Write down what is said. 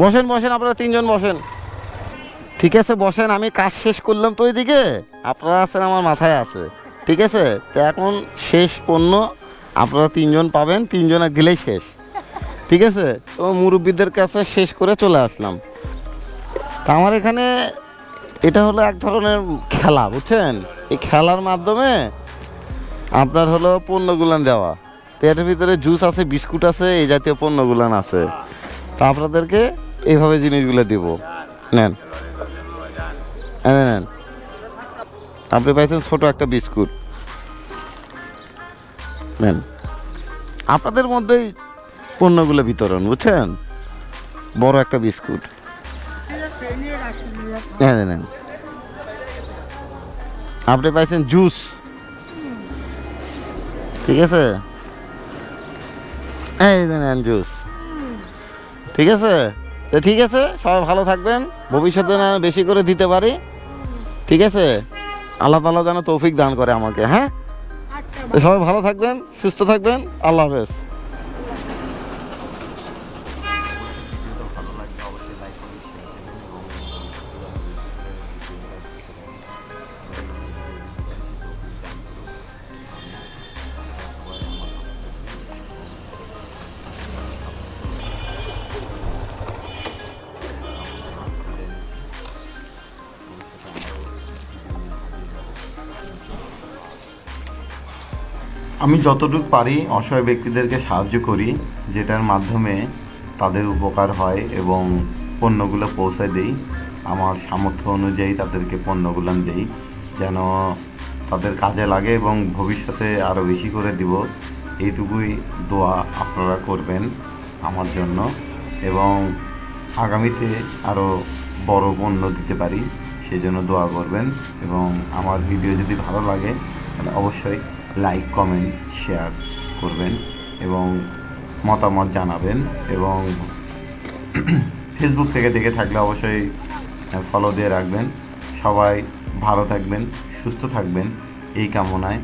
বসেন বসেন, আপনারা তিনজন বসেন। ঠিক আছে, বসেন, আমি কাজ শেষ করলাম তো ওইদিকে আপনারা আছেন আমার মাথায় আছে। ঠিক আছে? তো এখন শেষ পণ্য আপনারা তিনজন পাবেন, তিনজনে গেলেই শেষ। ঠিক আছে? তো মুরব্বীদের কাছে শেষ করে চলে আসলাম। আমার এখানে এটা হলো এক ধরনের খেলা, বুঝছেন? এই খেলার মাধ্যমে আপনার হলো পণ্যগুলান দেওয়া। তো এটার ভিতরে জুস আছে, বিস্কুট আছে, এই জাতীয় পণ্যগুলান আছে। তা আপনাদেরকে এইভাবে জিনিসগুলো দিব। নেন। নেন। আপনি পাইছেন ছোটো একটা বিস্কুট। নেন। আপনাদের মধ্যেই পণ্যগুলো বিতরণ, বুঝছেন? বড় একটা বিস্কুট। হ্যাঁ নেন। আপনি পাইছেন জুস। ঠিক আছে? এই নেন জুস। ঠিক আছে? তো ঠিক আছে সবাই ভালো থাকবেন। ভবিষ্যতে না বেশি করে দিতে পারি। ঠিক আছে? আল্লাহ তালা যেন তৌফিক দান করে আমাকে হ্যাঁ? সবাই ভালো থাকবেন সুস্থ থাকবেন। আল্লাহ হাফেজ। আমি যতটুকু পারি অসহায় ব্যক্তিদেরকে সাহায্য করি, যেটার মাধ্যমে তাদের উপকার হয় এবং পণ্যগুলো পৌঁছে দিই। আমার সামর্থ্য অনুযায়ী তাদেরকে পণ্যগুলো দেই, যেন তাদের কাজে লাগে এবং ভবিষ্যতে আরও বেশি করে দিব। এইটুকুই দোয়া আপনারা করবেন আমার জন্য এবং আগামীতে আরও বড় পণ্য দিতে পারি সেই জন্য দোয়া করবেন এবং আমার ভিডিও যদি ভালো লাগে, তাহলে অবশ্যই লাইক কমেন্ট শেয়ার করবেন এবং মতামত জানাবেন এবং ফেসবুক থেকে দেখে থাকলে অবশ্যই ফলো দিয়ে রাখবেন। সবাই ভালো থাকবেন, সুস্থ থাকবেন। এই কামনায়